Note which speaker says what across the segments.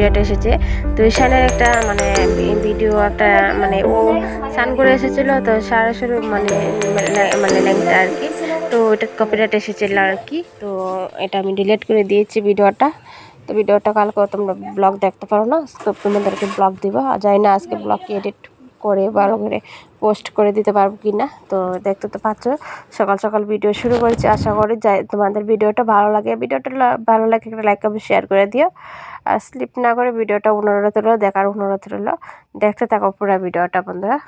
Speaker 1: Copyright এসেছে। তো ঈশানের একটা মানে ভিডিও একটা মানে ও সান করে এসেছিল, তো সরাসরি মানে মানে ল্যাংটা আর কি। তো ওটা কপিরাইট এসেছিল আর কি তো এটা আমি ডিলিট করে দিয়েছি ভিডিওটা। তো ভিডিওটা কালকে তোমরা ব্লগ দেখতে পারো না তো তোমাদেরকে ব্লগ দিবা। আর জানি না আজকে ব্লগকে এডিট করে ভালো করে পোস্ট করে দিতে পারব কি না তো দেখতে তো পাচ্ছ, সকাল সকাল ভিডিও শুরু করেছি। আশা করি যাই, তোমাদের ভিডিওটা ভালো লাগে। ভিডিওটা ভালো লাগে একটা লাইক কমেন্ট শেয়ার করে দিও। আর স্লিপ না করে ভিডিওটা অনুরোধ হলো দেখার অনুরোধ হলো দেখতে থাকো পুরো ভিডিওটা, বন্ধুরা।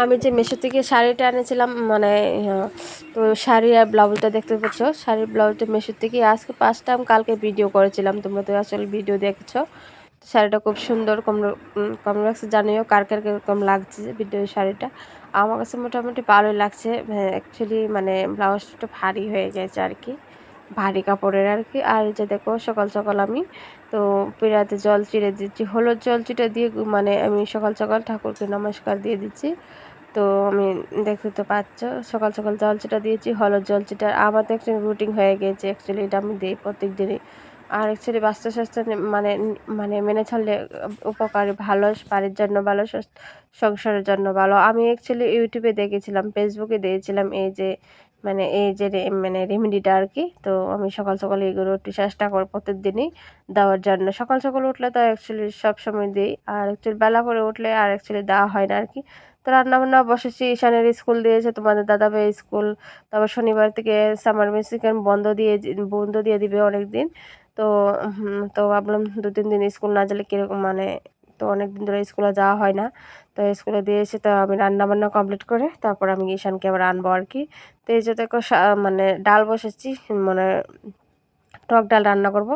Speaker 1: আমি যে মেশো থেকে শাড়িটা এনেছিলাম মানে তো শাড়ি আর ব্লাউজটা দেখতে পাচ্ছ? শাড়ির ব্লাউজটা মেশোর থেকে আজকে পাঁচটা আমি কালকে ভিডিও করেছিলাম, তোমরা তো আসলে ভিডিও দেখছ। শাড়িটা খুব সুন্দর, কম কম লাগছে, জানিও কার কার কীরকম লাগছে ভিডিও শাড়িটা। আমার কাছে মোটামুটি ভালোই লাগছে অ্যাকচুয়ালি মানে ব্লাউজটা ভারী হয়ে গেছে আর কি। ভারী কাপড়ের আর কি। আর যে দেখো, সকাল সকাল আমি তো পেড়াতে জল চিড়ে দিচ্ছি। হলুদ জল চিটে দিয়ে মানে আমি সকাল সকাল ঠাকুরকে নমস্কার দিয়ে দিচ্ছি। তো আমি দেখতে তো পাচ্ছ, সকাল সকাল জল চিটা দিয়েছি, হলুদ জল চিটা আমার তো একচুয়ালি রুটিন হয়ে গেছে অ্যাকচুয়ালি এটা আমি দিই প্রত্যেক দিনই আর অ্যাকচুয়ালি বাচ্চা স্বাস্থ্য মানে মানে মেনে চললে উপকার ভালো, বাড়ির জন্য ভালো সংসারের জন্য ভালো। আমি অ্যাকচুয়ালি ইউটিউবে দেখেছিলাম ফেসবুকে দিয়েছিলাম এই যে মানে এই যে মানে রেমেডিটা আর কি তো আমি সকাল সকাল এগুলো একটু চেষ্টা করি প্রত্যেক দিনই দেওয়ার জন্য। সকাল সকাল উঠলে তো অ্যাকচুয়ালি সবসময় দিই, আর অ্যাকচুয়ালি বেলা করে উঠলে আর অ্যাকচুয়ালি দেওয়া হয় না আর কি তো রান্নাবান্না বসেছি ঈশানের স্কুল দিয়েছে, তোমাদের দাদাভাই স্কুল। তারপর শনিবার থেকে সামার মেসিকেন বন্ধ দিয়ে বন্ধ দিয়ে দিবে অনেক দিন তো তো ভাবলাম দু তিন দিন স্কুল না গেলে কীরকম মানে তো অনেক দিন ধরে স্কুলে যাওয়া হয় না। তো স্কুলে দিয়ে এসে তো আমি রান্নাবান্না কমপ্লিট করে তারপর আমি ঈশানকে আবার আনব আর কি। তো এই যে দেখো মানে ডাল বসেছি মানে টক ডাল রান্না করব।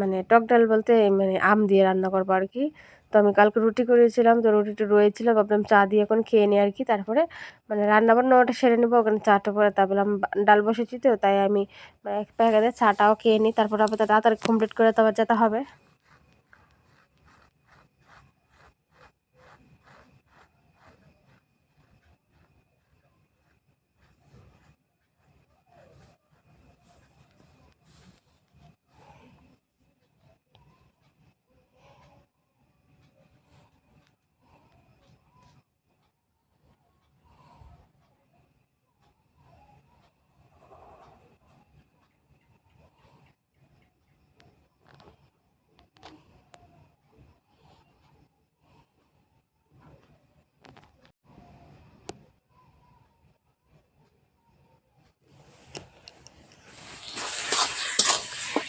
Speaker 1: মানে টক ডাল বলতে মানে আম দিয়ে রান্না করব আর কি। তো আমি কালকে রুটি করেছিলাম, তো রুটিটা রয়েছিল, ভাবলাম চা দিয়ে এখন খেয়ে নিই আর কি। তারপরে মানে রান্না বান্না ওটা সেরে নেব, ওখানে চাটা পরে তারপরে আমি ডাল বসেছি তো, তাই আমি এক প্যাকেটে চাটাও খেয়ে নিই। তারপরে আবার তাড়াতাড়ি কমপ্লিট করে তারপর যেতে হবে।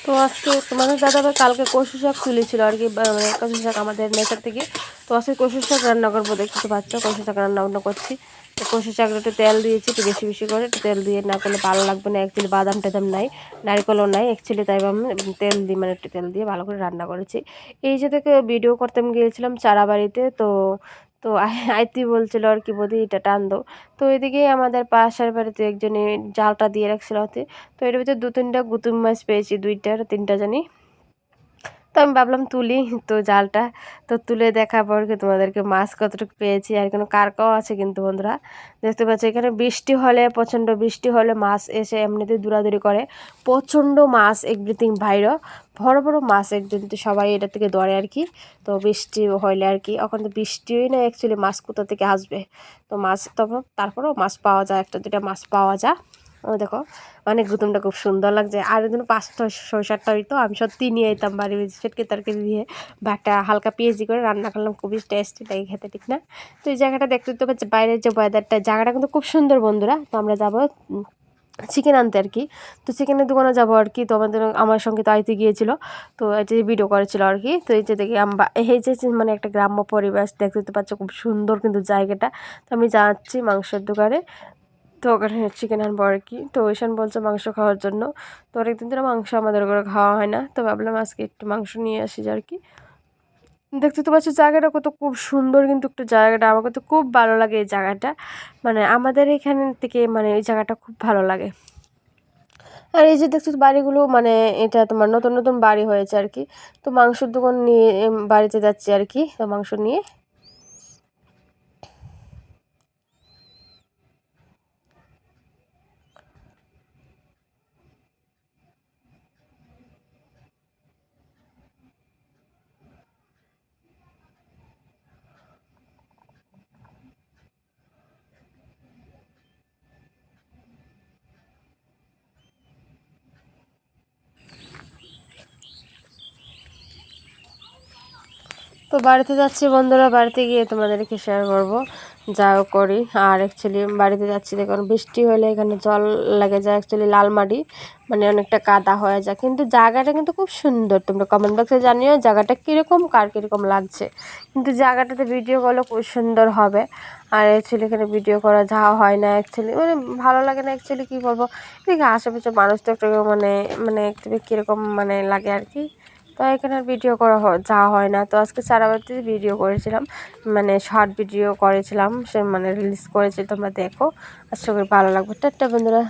Speaker 1: তো আজকে তোমাদের দাদাভাই কালকে কষু শাক তুলেছিল আর কি মানে কষু শাক আমাদের নেচার থেকে। তো আজকে কষু শাক রান্না করব দেখতে পাচ্ছ কষু শাক রান্না বান্না করছি। তো কষু শাকটা একটু তেল দিয়েছি, একটু বেশি বেশি করে, একটু তেল দিয়ে না করলে ভালো লাগবে না অ্যাকচুয়ালি বাদাম টাদাম নাই, নারিকলও নাই অ্যাকচুয়ালি তাই আমি তেল দিই মানে একটু তেল দিয়ে ভালো করে রান্না করেছি। এই যে থেকে ভিডিও করতে আমি গিয়েছিলাম চারা বাড়িতে তো তো আইতি বলছিল আর কি, বদি এটা টান দো তো এদিকে আমাদের পাশের বাড়িতে একজনে জালটা দিয়ে রাখছিল হাতে। তো এর ভিতরে দু তিনটা গুতুম মাছ পেয়েছি দুইটার তিনটা জানি। তো আমি ভাবলাম তুলি তো জালটা। তো তুলে দেখার পর কি তোমাদেরকে মাছ কতটুকু পেয়েছি আর কোনো কারকাও আছে কিন্তু বন্ধুরা। দেখতে পাচ্ছি এখানে বৃষ্টি হলে, প্রচণ্ড বৃষ্টি হলে মাছ এসে এমনিতে দূরাদূরি করে। প্রচণ্ড মাছ এভরিথিং ভাইর বড় বড় মাছ একদিন সবাই এটা থেকে ধরে আর কি। তো বৃষ্টি হইলে আর কি, এখন তো বৃষ্টিই না অ্যাকচুয়ালি মাছ কোথা থেকে আসবে? তো মাছ তখন তারপরেও মাছ পাওয়া যায়, একটা দুটা মাছ পাওয়া যায়। ও দেখো, অনেক গুতুমটা খুব সুন্দর লাগছে। আর যেন পাঁচটা সরষারটা হইতো আমি সত্যি নিয়ে যেতাম বাড়ি সেটকে তরকারি দিয়ে বা একটা হালকা পেঁয়াজি করে রান্না করলাম, খুবই টেস্টি লাগে খেতে, ঠিক না? তো এই জায়গাটা দেখতে তো পাচ্ছি, বাইরের যে ওয়েদারটা জায়গাটা কিন্তু খুব সুন্দর বন্ধুরা। তো আমরা যাব চিকেন আনতে আর কি। তো চিকেনের দোকানে যাব আর কি, তো আমাদের, আমার সঙ্গে তো আইতে গিয়েছিল, তো এটা ভিডিও করেছিল আর কি। তো এই যে দেখি এই যে মানে একটা গ্রাম্য পরিবেশ দেখতে পাচ্ছ, খুব সুন্দর কিন্তু জায়গাটা। তো আমি যাচ্ছি মাংসের দোকানে তো ওখানে চিকেন আনব আর কি তো ওইশান বলছে মাংস খাওয়ার জন্য। তো অনেকদিন ধরে মাংস আমাদের ঘরে খাওয়া হয় না। তো ভাবলাম আজকে একটু মাংস নিয়ে আসি আর কি। দেখতে তো পাচ্ছ জায়গাটা কত খুব সুন্দর, কিন্তু একটু জায়গাটা আমাকে তো খুব ভালো লাগে এই জায়গাটা। মানে আমাদের এখান থেকে মানে এই জায়গাটা খুব ভালো লাগে। আর এই যে দেখছ বাড়িগুলো মানে এটা তোমার নতুন নতুন বাড়ি হয়েছে আর কি। তো মাংসের দোকান নিয়ে বাড়িতে যাচ্ছি আর কি মাংস নিয়ে। তো বাড়িতে যাচ্ছি বন্ধুরা, বাড়িতে গিয়ে তোমাদেরকে শেয়ার করব। যাও করি। আর অ্যাকচুয়ালি বাড়িতে যাচ্ছি, দেখুন, বৃষ্টি হলে এখানে জল লাগে যায় অ্যাকচুয়ালি লাল মাটি মানে অনেকটা কাদা হয়ে যায়। কিন্তু জায়গাটা কিন্তু খুব সুন্দর। তোমরা কমেন্ট বক্সে জানিও জায়গাটা কীরকম, কার কীরকম লাগছে। কিন্তু জায়গাটাতে ভিডিও করলে খুব সুন্দর হবে। আর অ্যাকচুয়ালি এখানে ভিডিও করা যাওয়া হয় না অ্যাকচুয়ালি মানে ভালো লাগে না অ্যাকচুয়ালি কী বলব? এদিকে আশেপাশে মানুষ তো একটু মানে মানে একটু কীরকম মানে লাগে আর কি। তো এখানে আর ভিডিও করা যাওয়া হয় না। তো আজকে সারাবাতি ভিডিও করেছিলাম। মানে শর্ট ভিডিও করেছিলাম। সে মানে রিলিজ করেছি, তোমরা দেখো। আশা করি ভালো লাগবে। টাটা, বন্ধুরা।